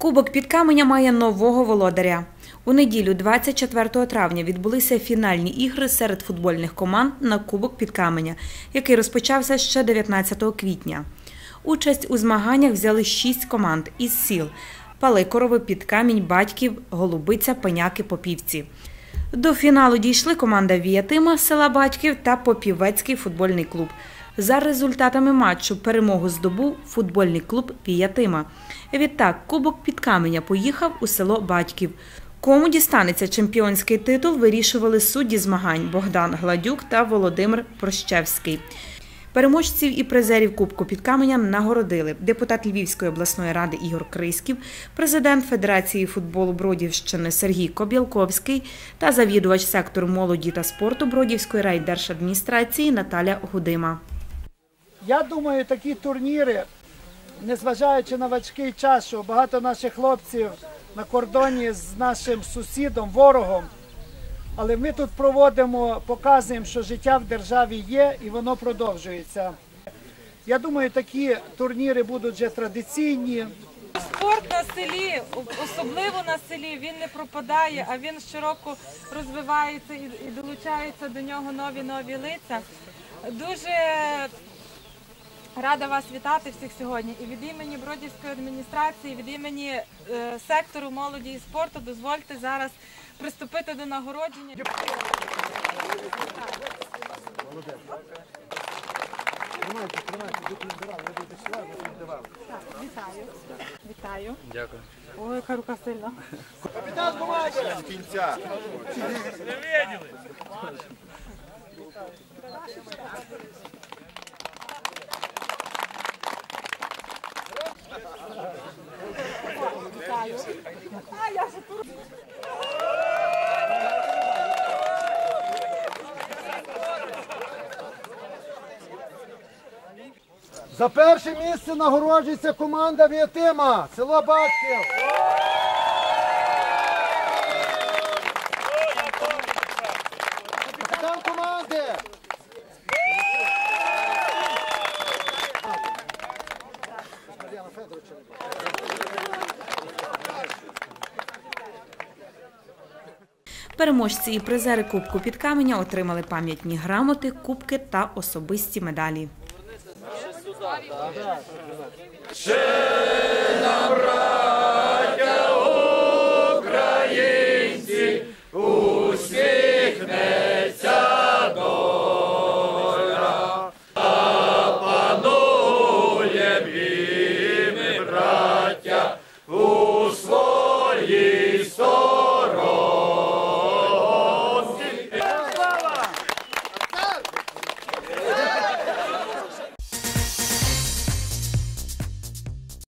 Кубок під каменя має нового володаря. У неділю, 24 травня, відбулися фінальні ігри серед футбольних команд на Кубок під каменя, який розпочався ще 19 квітня. Участь у змаганнях взяли шість команд із сіл Паликорови, Підкамінь, Батьків, Голубиця, Пеняки, Попівці. До фіналу дійшли команда Віятима села Батьків та Попівецький футбольний клуб. За результатами матчу перемогу здобув футбольний клуб Віятима. Відтак Кубок під каменя поїхав у село Батьків. Кому дістанеться чемпіонський титул, вирішували судді змагань Богдан Гладюк та Володимир Прощевський. Переможців і призерів Кубку під каменям нагородили депутат Львівської обласної ради Ігор Криськів, президент Федерації футболу Бродівщини Сергій Кобілковський та завідувач сектору молоді та спорту Бродівської райдержадміністрації Наталя Гудима. Я думаю, такі турніри, незважаючи на важкий час, що багато наших хлопців на кордоні з нашим сусідом, ворогом. Але ми тут проводимо, показуємо, що життя в державі є і воно продовжується. Я думаю, такі турніри будуть вже традиційні. Спорт на селі, особливо на селі, він не пропадає, а він щороку розвивається і, долучаються до нього нові нові лиця. Дуже рада вас вітати всіх сьогодні. І від імені Бродівської адміністрації, від імені е, сектору молоді і спорту дозвольте зараз приступити до нагородження. Вітаю. Вітаю. Дякую. Ой, яка рука сильна. кінця. Вітаю. А, я вже тут. За перше місце нагороджується команда Віатима, село Батьків. Капітан команди. Переможці і призери Кубку під каменя отримали пам'ятні грамоти, кубки та особисті медалі. У ye.